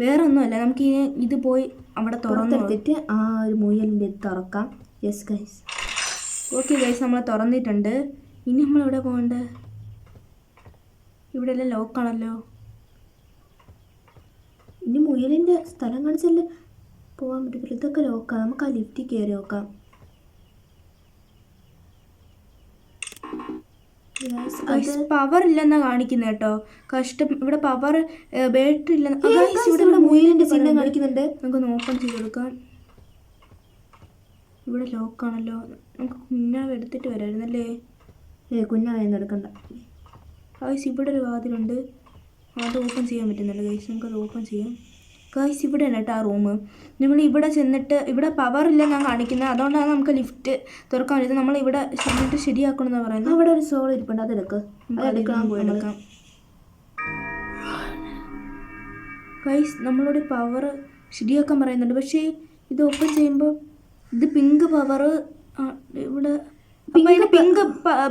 വേറെ ഒന്നുമല്ല. നമുക്ക് ഇനി ഇത് പോയി അവിടെ തുറന്നെടുത്തിട്ട് ആ ഒരു മുയലിന്റെ തുറക്കാം. യെസ് ഗൈസ് ഓക്കെ ഗൈസ് നമ്മൾ തുറന്നിട്ടുണ്ട്. ഇനി നമ്മൾ എവിടെ പോകണ്ടേ? ഇവിടെ എല്ലാം ലോക്കാണല്ലോ ഇനി മുയലിന്റെ സ്ഥലം കാണിച്ചല്ലേ? പോകാൻ പറ്റത്തില്ല ഇതൊക്കെ നോക്കാം. നമുക്ക് ആ ലിഫ്റ്റിൽ കയറി നോക്കാം. പവർ ഇല്ലെന്നാ കാണിക്കുന്നത് കേട്ടോ. കഷ്ടം. ഇവിടെ പവർ ബാറ്ററി ഇല്ലെന്ന്. മുയിലിന്റെ ചിഹ്നം കാണിക്കുന്നുണ്ട്. നമുക്ക് നോക്കാൻ ചെയ്ത് കൊടുക്കാം. ഇവിടെ ലോക്കാണല്ലോ നമുക്ക് കുഞ്ഞാവ് എടുത്തിട്ട് വരായിരുന്നല്ലേ? ഏ കുഞ്ഞായെന്ന് എടുക്കണ്ട. ഗൈസ് ഇവിടെ ഒരു വാതിലുണ്ട്. അത് ഓപ്പൺ ചെയ്യാൻ പറ്റുന്നില്ല ഗൈസ് നമുക്കത് ഓപ്പൺ ചെയ്യാം. ഗൈസ് ഇവിടെയാണ് കേട്ടോ ആ റൂം നമ്മൾ ഇവിടെ ചെന്നിട്ട് ഇവിടെ പവർ ഞാൻ കാണിക്കുന്നത് അതുകൊണ്ടാണ് നമുക്ക് ലിഫ്റ്റ് തുറക്കാൻ പറ്റുന്നത് നമ്മൾ ഇവിടെ ചെന്നിട്ട് ശരിയാക്കണമെന്ന് പറയുന്നത് അവിടെ ഒരു സോൾ ഇരിപ്പുണ്ട്. അതെടുക്ക് പോയി എടുക്കാം. ഗൈസ് നമ്മളോട് പവർ ശരിയാക്കാൻ പറയുന്നുണ്ട്. പക്ഷേ ഇത് ഓപ്പൺ ചെയ്യുമ്പോൾ ഇത് പിങ്ക് പവർ ഇവിടെ പിങ്ക്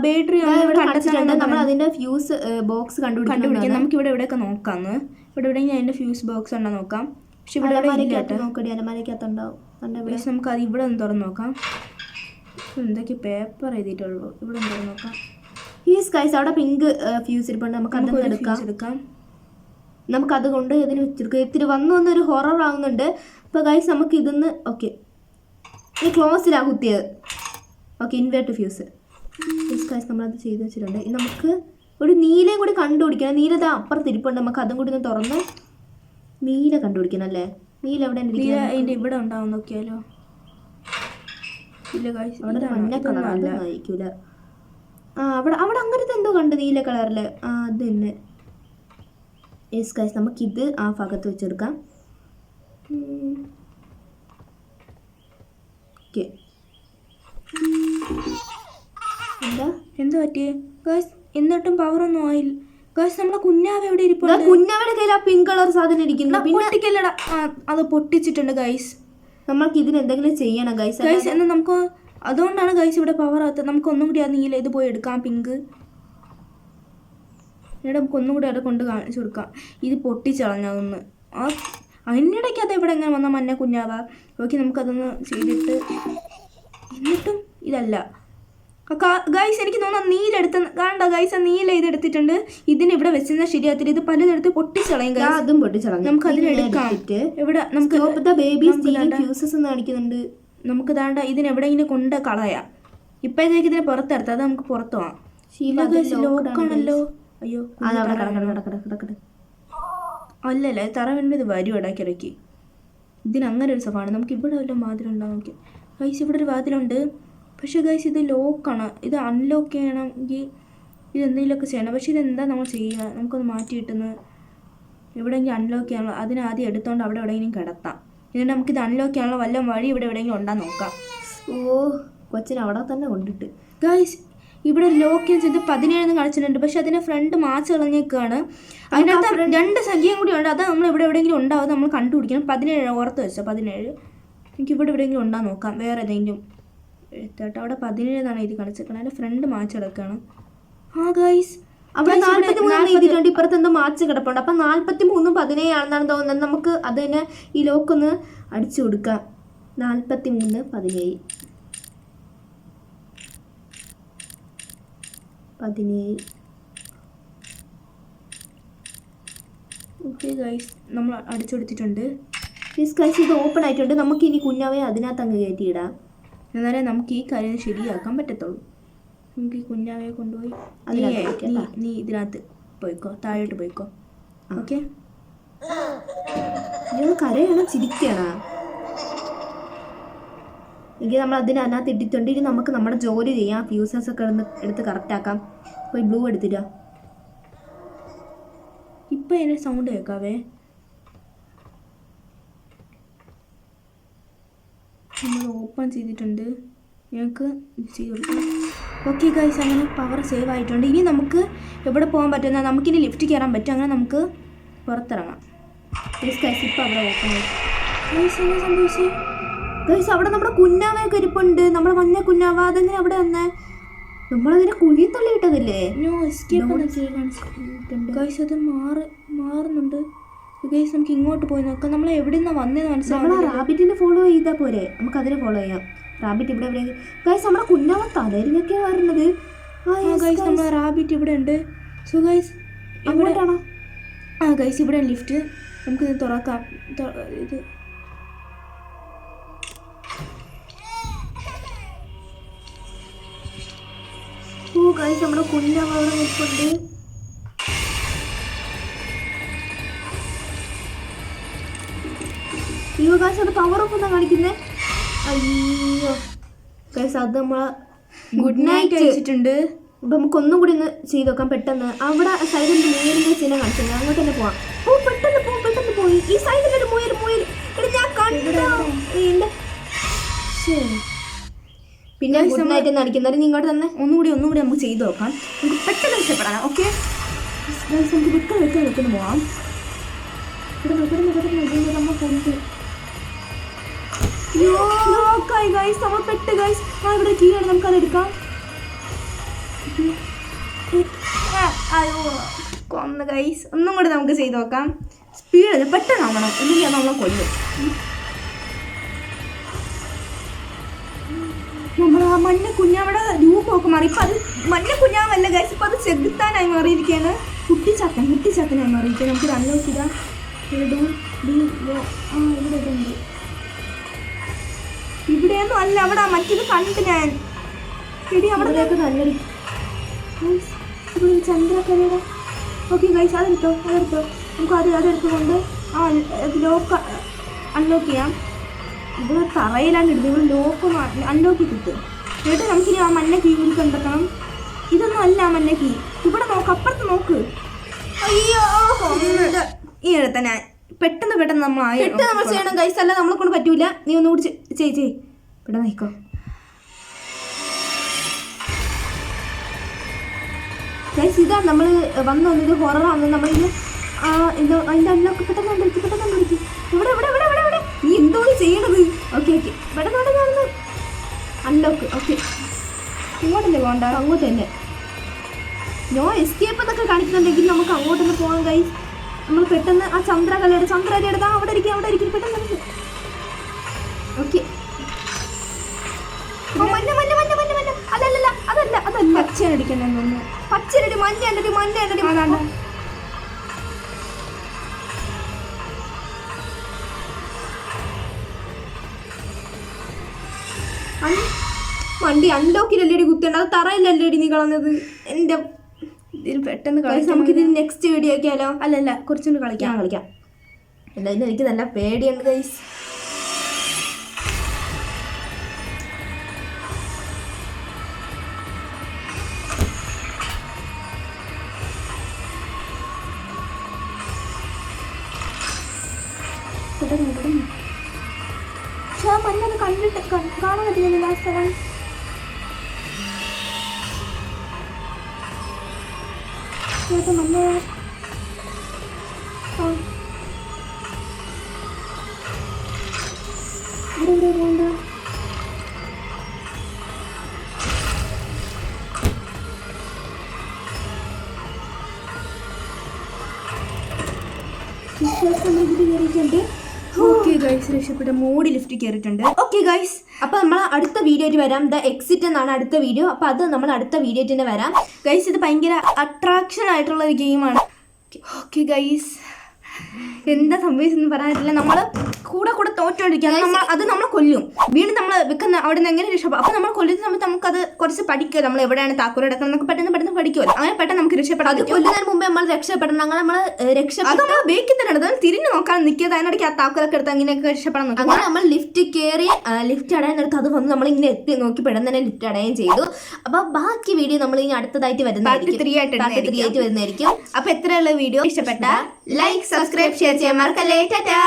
ബാറ്ററി ഇവിടെ കാണിച്ചിട്ടുണ്ട് നമ്മൾ അതിന്റെ ഫ്യൂസ് ബോക്സ് കണ്ടുപിടിക്കാൻ കണ്ടുപിടിക്കാം. നമുക്ക് ഇവിടെ എവിടെയൊക്കെ നോക്കാം ഇവിടെ എവിടെ അതിന്റെ ഫ്യൂസ് ബോക്സ് ഉണ്ടോ നോക്കാം. പക്ഷെ ഇവിടെ നോക്കടി അലമാരക്കകത്തുണ്ടാവും കണ്ട ഇവിടെ? നമുക്ക് അത് ഇവിടെ ഒന്ന് തുറന്ന് നോക്കാം. എന്തൊക്കെ പേപ്പർ എഴുതിയിട്ടുള്ളൂ. ഇവിടെ ഒന്ന് തുറന്ന് നോക്കാം. ഈ സ്കൈസ് അവിടെ പിങ്ക് ഫ്യൂസ് ഇരിപ്പുണ്ട്. നമുക്ക് അതൊന്ന് എടുക്കാം. എടുക്കാം. നമുക്ക് അതുകൊണ്ട് ഇതിന് വെച്ചെടുക്കാം ഇത്തിരി വന്നു വന്നൊരു ഹൊറർ ആകുന്നുണ്ട് അപ്പോൾ ഗൈസ് നമുക്ക് ഇതൊന്ന് ഓക്കെ ഈ ക്ലോസിലാ കുത്തിയത്. Okay invert fuse yes guys നമ്മളത് ചെയ്ത് വെച്ചിട്ടുണ്ട്. നമുക്ക് ഒരു നീലയും കൂടി കണ്ടുപിടിക്കണം. നീല ഇതാ അപ്പുറത്ത് ഇരിപ്പുണ്ട്. നമുക്ക് അതും കൂടി ഒന്ന് തുറന്ന് നീല കണ്ടുപിടിക്കണം അല്ലേ? നീല എവിടെ നീല ഇവിടെ ഉണ്ടാവും നോക്കിയാലോ? ഇല്ല അവിടെ. മഞ്ഞ ആ അവിടെ അവിടെ അങ്ങനത്തെ എന്തോ കണ്ട് നീല കളറിൽ ആ അത് തന്നെ. യെസ് ഗൈസ് നമുക്കിത് ആ ഭാഗത്ത് വെച്ചെടുക്കാം. ഓക്കെ എന്താ പറ്റിയേ? ഗേഴ്സ് എന്നിട്ടും പവർ ഒന്നും ആയില്ല. ഗേഴ്സ് നമ്മളെ കുഞ്ഞാവ് എവിടെ ഇരിപ്പുണ്ട്? കുഞ്ഞവയുടെ കയ്യിൽ ആ പിങ്ക് കളർ സാധനം ഇരിക്കുന്നു പൊട്ടിക്കല്ലടാ. അത് പൊട്ടിച്ചിട്ടുണ്ട് ഗൈസ് നമ്മൾക്ക് ഇതിന് എന്തെങ്കിലും ചെയ്യണം ഗൈസ് ഗൈസ് എന്നാൽ നമുക്ക് അതുകൊണ്ടാണ് ഗൈസ് ഇവിടെ പവർ ആകത്തത് നമുക്ക് ഒന്നും കൂടി ആ നീല ഇത് പോയി എടുക്കാം പിങ്ക് ഇവിടെ നമുക്ക് ഒന്നും കൂടി അവിടെ കൊണ്ട് കാണിച്ചു കൊടുക്കാം. ഇത് പൊട്ടിച്ചളഞ്ഞതൊന്ന് ആ അതിനിടയ്ക്ക് അത് എവിടെ എങ്ങനെ വന്നാൽ മഞ്ഞ കുഞ്ഞാവാ? ഓക്കെ നമുക്കതൊന്ന് ചെയ്തിട്ട്. എന്നിട്ടും ഇതല്ല. ഗൈസ് എനിക്ക് തോന്നുന്നു നീലെടുത്ത കാണണ്ട ഗൈസ് നീല ഇത് എടുത്തിട്ടുണ്ട്. ഇതിന് ഇവിടെ വെച്ചിരുന്നാൽ ശരിയാത്തില്ല ഇത് പലതെടുത്ത് പൊട്ടിച്ചളയും അതും പൊട്ടിച്ചളയും നമുക്ക് അതിനെടുക്കാം എവിടെ നമുക്ക് ബേബി വേണ്ട. ഫ്യൂസസ് കാണിക്കുന്നുണ്ട്. നമുക്ക് ദാണ്ട ഇതിനെവിടെ ഇങ്ങനെ കൊണ്ട് കളയാം? ഇപ്പോഴത്തേക്ക് ഇതിനെ പുറത്തെടുത്ത് അത് നമുക്ക് പുറത്തു പോവാം. ശീല ലോക്കാണല്ലോ അയ്യോ അല്ലല്ല തറ വേണ്ടത് വരും ഇടയ്ക്കിടയ്ക്ക് ഇതിന് അങ്ങനെ ഒരു സ്വഭാവമാണ്. നമുക്ക് ഇവിടെ വല്ല വാതിലുണ്ടോ? നോക്കി. ഗൈസ് ഇവിടെ ഒരു വാതിലുണ്ട്. പക്ഷേ ഗൈസ് ഇത് ലോക്കാണ് ഇത് അൺലോക്ക് ചെയ്യണമെങ്കിൽ ഇത് എന്തെങ്കിലുമൊക്കെ ചെയ്യണം. പക്ഷേ ഇതെന്താ നമ്മൾ ചെയ്യുക? നമുക്കൊന്ന് മാറ്റി കിട്ടുന്നത് എവിടെയെങ്കിലും അൺലോക്ക് ചെയ്യാനുള്ള അതിന് ആദ്യം എടുത്തോണ്ട് അവിടെ എവിടെയെങ്കിലും കിടത്താം. എന്നിട്ട് നമുക്ക് ഇത് അൺലോക്ക് ചെയ്യാനുള്ള വല്ല വഴി ഇവിടെ എവിടെയെങ്കിലും ഉണ്ടാ നോക്കാം. ഓ കൊച്ചിൻ അവിടെ തന്നെ കൊണ്ടിട്ട്. ഗൈസ് ഇവിടെ ലോക്ക് ചെയ്ത് പതിനേഴെന്ന് കാണിച്ചിട്ടുണ്ട് പക്ഷെ അതിന്റെ ഫ്രണ്ട് മാച്ച് കളഞ്ഞേക്കാണ്. അതിനകത്ത് രണ്ട് സംഖ്യയും കൂടി ഉണ്ട്. അത് നമ്മൾ ഇവിടെ എവിടെയെങ്കിലും ഉണ്ടാവും നമ്മൾ കണ്ടുപിടിക്കണം. പതിനേഴ് ഓർത്ത് വെച്ചോ പതിനേഴ്. എനിക്ക് ഇവിടെ എവിടെയെങ്കിലും ഉണ്ടാ നോക്കാം. വേറെ ഏതെങ്കിലും. എഴുത്തോട്ടെ അവിടെ പതിനേഴ് എന്നാണ് ഇത് കാണിച്ചേക്കണം അതിന്റെ ഫ്രണ്ട് മാച്ച് കിടക്കണം ആ ഗൈസ് അവിടെ നാല്പത്തി മൂന്ന് എഴുതിയിട്ടുണ്ട്. ഇപ്പുറത്ത് എന്തോ മാച്ച് കിടപ്പുണ്ട്. അപ്പൊ നാല്പത്തി മൂന്നും പതിനേഴാണെന്നാണ് തോന്നുന്നത്. നമുക്ക് അത് തന്നെ ഈ ലോക്കൊന്ന് അടിച്ചു കൊടുക്കാം. നാൽപ്പത്തി മൂന്ന് പതിനേഴ്. പതിനേഴ്. ഓക്കെ ഗൈസ് നമ്മൾ അടിച്ചെടുത്തിട്ടുണ്ട് ഈ ഗൈസ് ഇത് ഓപ്പൺ ആയിട്ടുണ്ട്. നമുക്ക് ഇനി കുഞ്ഞാവെ അതിനകത്ത് അങ്ങ് കയറ്റിയിടാം. എന്നാലേ നമുക്ക് ഈ കാര്യം ശരിയാക്കാൻ പറ്റത്തുള്ളൂ. നമുക്ക് ഈ കുഞ്ഞാവയെ കൊണ്ടുപോയി നീ നീ- ഇതിനകത്ത് പോയിക്കോ താഴോട്ട് പോയിക്കോ. ഓക്കെ? നിങ്ങൾ കരയാണോ ചിരിക്കണോ. എങ്കിൽ നമ്മൾ അതിനകത്ത് ഇട്ടിട്ടുണ്ട്. ഇനി നമുക്ക് നമ്മുടെ ജോലി ചെയ്യാം. ഫ്യൂസേഴ്സ് ഒക്കെ എടുത്ത് എടുത്ത് കറക്റ്റ് ആക്കാം. പോയി ബ്ലൂ എടുത്തിട്ടാ ഇപ്പൊ എന്നെ സൗണ്ട് കേൾക്കാവേ നമ്മൾ ഓപ്പൺ ചെയ്തിട്ടുണ്ട്. ഞങ്ങൾക്ക് ഓക്കെ ഗൈസ് അങ്ങനെ പവർ സേവ് ആയിട്ടുണ്ട്. ഇനി നമുക്ക് എവിടെ പോകാൻ പറ്റുന്ന നമുക്കിനി ലിഫ്റ്റ് കയറാൻ പറ്റും അങ്ങനെ നമുക്ക് പുറത്തിറങ്ങാം. ഗൈസ് ഗൈസ് ഇപ്പം അവിടെ ഓപ്പൺ ആയി. ഗൈസ് സംഭവിച്ചേ? ഗൈസ് അവിടെ നമ്മുടെ കുഞ്ഞാവയൊക്കെ ഇരിപ്പുണ്ട്. നമ്മൾ വന്ന കുഞ്ഞാവ അതെങ്ങനെ അവിടെ വന്നേ? നമ്മളതിനെ കുഴി തള്ളിയിട്ടതല്ലേ ഗൈസ് അത് മാറി മാറുന്നുണ്ട്. ഗൈസ് നമുക്ക് ഇങ്ങോട്ട് പോയി നോക്കാം. നമ്മൾ എവിടെ നിന്നാണ് വന്നതെന്ന് നമ്മൾ ആ റാബിറ്റിനെ ഫോളോ ചെയ്താൽ പോരെ. നമുക്ക് അതിനെ ഫോളോ ചെയ്യാം. റാബിറ്റ് ഇവിടെ എവിടെ ഗൈസ് നമ്മുടെ കുഞ്ഞാവ തലരിഞ്ഞൊക്കെയാ വരുന്നത്. ഗൈസ്. നമ്മൾ റാബിറ്റ് ഇവിടെ ഉണ്ട്. സോ ഗൈസ് എവിടെയാണോ ആ ഗൈസ് ഇവിടെ ലിഫ്റ്റ് നമുക്ക് ഇത് തുറക്കാം ഇത്. ഓ ഗൈസ് നമ്മുടെ കുഞ്ഞാവ അവിടെ നിൽപ്പുണ്ട്. അയ്യോ ഗൈസ് അത് പവർ ഓഫ് എന്നാ കാണിക്കുന്നേ അയ്യോ ഗൈസ് അത് നമ്മൾ ഗുഡ് നൈറ്റ് അയച്ചിട്ടുണ്ട് അപ്പൊ നമുക്ക് ഒന്നും കൂടി ഒന്ന് ചെയ്ത് നോക്കാം പെട്ടെന്ന് അവിടെ സൈഡിൽ മുയലിന്റെ ചിഹ്നം കാണിച്ചിട്ടുണ്ട് അങ്ങോട്ട് തന്നെ പോവാം ഓ പെട്ടെന്ന് പോ പെട്ടെന്ന് പോയി ഈ സൈഡിൽ ഒരു മുയൽ മുയൽ എടാ ഞാൻ കണ്ടു. പിന്നെ Guys, ഗുഡ് നമ്മൾ നൈറ്റ് എന്ന് അടിക്കുന്നത് നീ ഇങ്ങോട്ട് തന്നെ ഒന്നുകൂടി ഒന്നുകൂടി നമുക്ക് ചെയ്ത് നോക്കാം നമുക്ക് പെട്ടെന്ന് രക്ഷപ്പെടാം ഓക്കെ നമുക്ക് വെക്കാൻ വെക്കാൻ വെക്കുന്നു പോവാം ഇവിടെ വെക്കുന്ന പെട്ടെന്ന് അയ്യോ, നമ്മ കൊണ്ട് ലോക്കായി ഗൈസ് നമ്മൾ പെട്ട് ഗൈസ് ആ ഇവിടെ കീഴാണ് നമുക്ക് അത് എടുക്കാം. അയ്യോ കൊന്ന് ഗൈസ് ഒന്നും കൂടെ നമുക്ക് ചെയ്ത് നോക്കാം. സ്പീഡ് പെട്ടെന്ന് ആവണം. ഇല്ലെങ്കിൽ നമ്മളെ കൊല്ലും. നമ്മൾ ആ മഞ്ഞ കുഞ്ഞാവിടെ രൂപമൊക്കെ മാറി. ഇപ്പം അത് മഞ്ഞ കുഞ്ഞാവല്ല ഗൈസ് ഇപ്പം അത് ചെകുത്താനായി മാറിയിരിക്കുകയാണ് കുട്ടിച്ചാത്തൻ കുട്ടിച്ചാത്തനായി മാറിയിരിക്കുകയാണ് നമുക്ക് രണ്ടു ഇടാം ഇവിടെ ഡൂ ആ ഇവിടെ ഇതുണ്ട് ഇവിടെയൊന്നും അല്ല അവിടെ മറ്റൊരു കണ്ട് ഞാൻ. എടി അവിടെ നല്ലൊരു ചന്ദ്രക്കരയുടെ ഓക്കെ ഗൈസ് അതെടുത്തോ അതെടുത്തോ. നമുക്ക് അത് അതെടുത്തുകൊണ്ട് ആ ലോക്ക് അൺലോക്ക് ചെയ്യാം. ഇവിടെ തറയിലാണ് ഇടുന്നത്. ഇവിടെ ലോക്ക് അൺലോക്ക് കിട്ടും എന്നിട്ട് നമുക്കിനി ആ മഞ്ഞ കീ കൂടി കണ്ടെത്തണം. ഇതൊന്നും അല്ല ആ മഞ്ഞ കീ ഇവിടെ നോക്ക് അപ്പുറത്ത് നോക്ക്. അയ്യോ. ഈ എടുത്ത ഞാൻ പെട്ടെന്ന് പെട്ടെന്ന് നമ്മൾ പെട്ടെന്ന് നമ്മൾ ചെയ്യണം. ഗൈസ് അല്ല നമ്മളെ കൊണ്ട് പറ്റൂല. നീ ഒന്നുകൂടി ചെയ് ചെയ് പെട്ടെന്ന് നയിക്കോ ഗൈസ് ഇതാണ് നമ്മൾ വന്നു വന്നത് ഹൊററാണ് നമ്മൾ ഇത് അതിന്റെ അല്ലൊക്കെ പെട്ടെന്ന് കണ്ടിരിക്കും പെട്ടെന്ന് കണ്ടിരിക്കും ഇവിടെ ഇവിടെ ഇവിടെ ഇവിടെ ഇവിടെ നീ എന്തോന്ന് ചെയ്യണത്? ഓക്കെ ഓക്കെ പെട്ടെന്ന് പെട്ടെന്ന് നടന്നു അൺലോക്ക് ഓക്കെ ഇങ്ങോട്ടല്ലേ പോകണ്ട? അങ്ങോട്ട് തന്നെ. നോ എസ്കേപ്പ് എന്നൊക്കെ കാണിക്കുന്നുണ്ടെങ്കിൽ നമുക്ക് അങ്ങോട്ടൊന്ന് പോകാൻ പോകാം ഗൈസ് നമ്മൾ പെട്ടെന്ന് ആ ചന്ദ്രകലയുടെ ചന്ദ്രകല എടുത്താൽ അവിടെ ഇരിക്കും അവിടെ ഇരിക്കും പെട്ടെന്ന് ഓക്കെ. അതല്ല അതല്ല. മഞ്ഞ മഞ്ഞ. വണ്ടി അൺലോക്കിലല്ലേടി കുത്തേണ്ട അത് തറയിലല്ലേടി നീ കളഞ്ഞത്? എന്റെ ഇതിൽ പെട്ടെന്ന് കളിക്കാം നമുക്ക് ഇതിന് നെക്സ്റ്റ് വീഡിയോ ആക്കിയാലോ അല്ലല്ല കുറച്ചുകൊണ്ട് കളിക്കാം. കളിക്കാം. എന്തായാലും എനിക്ക് നല്ല പേടിയുണ്ട് ഗൈസ് ഓക്കെ ഗൈസ് രക്ഷപ്പെട്ട മോഡി ലിഫ്റ്റ് കയറിയിട്ടുണ്ട്. ഓക്കെ ഗൈസ് അപ്പൊ നമ്മൾ അടുത്ത വീഡിയോ ആയിട്ട് വരാം. ദ എക്സിറ്റ് എന്നാണ് അടുത്ത വീഡിയോ. അപ്പൊ അത് നമ്മൾ അടുത്ത വീഡിയോ തന്നെ വരാം. ഗൈസ് ഇത് ഭയങ്കര അട്രാക്ഷൻ ആയിട്ടുള്ള ഒരു ഗെയിമാണ് ഓക്കെ ഗൈസ് എന്താ സംഭവിച്ചെന്ന് പറയാനില്ല നമ്മൾ കൂടെ കൂടെ തോറ്റോണ്ടിരിക്കുക നമ്മൾ അത് നമ്മൾ കൊല്ലും. വീണ്ടും നമ്മൾ വെക്കുന്ന അവിടെ നിന്ന് എങ്ങനെ രക്ഷപ്പെടും അപ്പോൾ നമ്മൾ കൊല്ലുന്ന സമയത്ത് നമുക്കത് കുറച്ച് പഠിക്കുക നമ്മൾ എവിടെയാണ് താക്കോൽ എടുക്കുന്നത് നമുക്ക് പെട്ടെന്ന് പെട്ടെന്ന് പഠിക്കുമല്ലോ അങ്ങനെ പെട്ടെന്ന് നമുക്ക് രക്ഷപ്പെടാം അത് കൊല്ലുന്നതിന് മുമ്പ് നമ്മൾ രക്ഷപ്പെടണം. അങ്ങനെ നമ്മൾ അത് നമ്മൾ തന്നെ എടുത്ത് തിരിഞ്ഞു നോക്കാൻ നിൽക്കുക അതിനിടയ്ക്ക് ആ താക്കോലൊക്കെ എടുത്ത് അങ്ങനെയൊക്കെ രക്ഷപ്പെടാൻ നോക്കും. അങ്ങനെ നമ്മൾ ലിഫ്റ്റ് കയറി ലിഫ്റ്റ് അടയാൻ നേരത്ത് അത് വന്ന് നമ്മൾ ഇങ്ങനെ എത്തി നോക്കി പെട്ടെന്ന് തന്നെ ലിഫ്റ്റ് അടയുകയും ചെയ്തു. അപ്പൊ ബാക്കി വീഡിയോ നമ്മൾ ഇനി അടുത്തതായിട്ട് വരുന്നതായിരിക്കും. ത്രീ ആയിട്ട് three ആയിട്ട് വരുന്നതായിരിക്കും. അപ്പൊ എത്രയുള്ള വീഡിയോ ഇഷ്ടപ്പെട്ട ലൈക്ക് സബ്സ്ക്രൈബ് ഷെയർ ചെയ്യാൻ മറക്കല്ലേ. ടാറ്റാ